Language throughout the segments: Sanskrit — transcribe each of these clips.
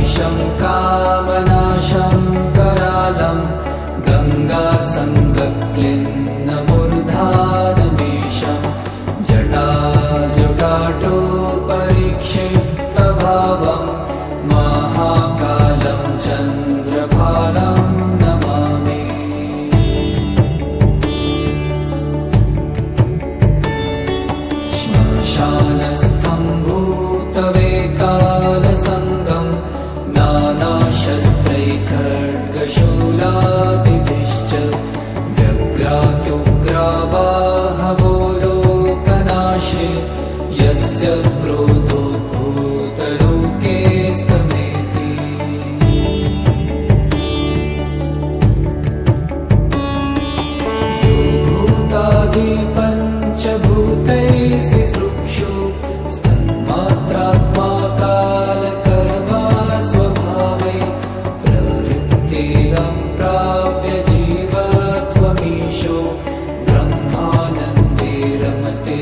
ऐशं कामनाशं करालं जटाजटाटो परिक्षिप्तभावम् महाकालम् चन्द्रपालम् नमामि। श्मशानस् ्रोधो भूतलोके स्तमेति यो भूतादिपञ्चभूतैः सि स्तन्मात्रात्मा कालकरबाल स्वभावै प्रवृत्तेरम् प्राप्य जीवत्वमीशो ब्रह्मानन्दे रमते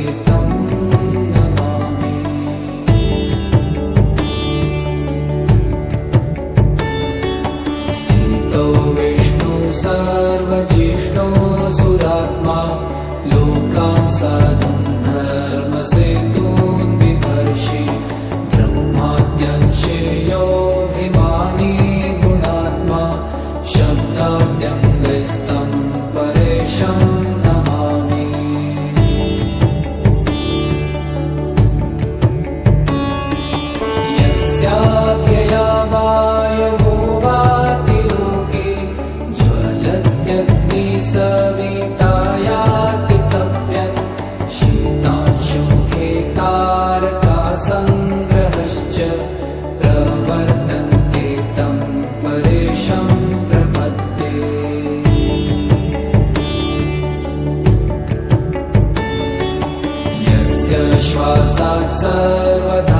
विद्वान् साधुं धर्मसेतून् बिभर्षि ब्रह्माद्यंशेयोऽभिमानी गुणात्मा शब्दाद्यङ्गस्तं परेशं यस्य श्वासात्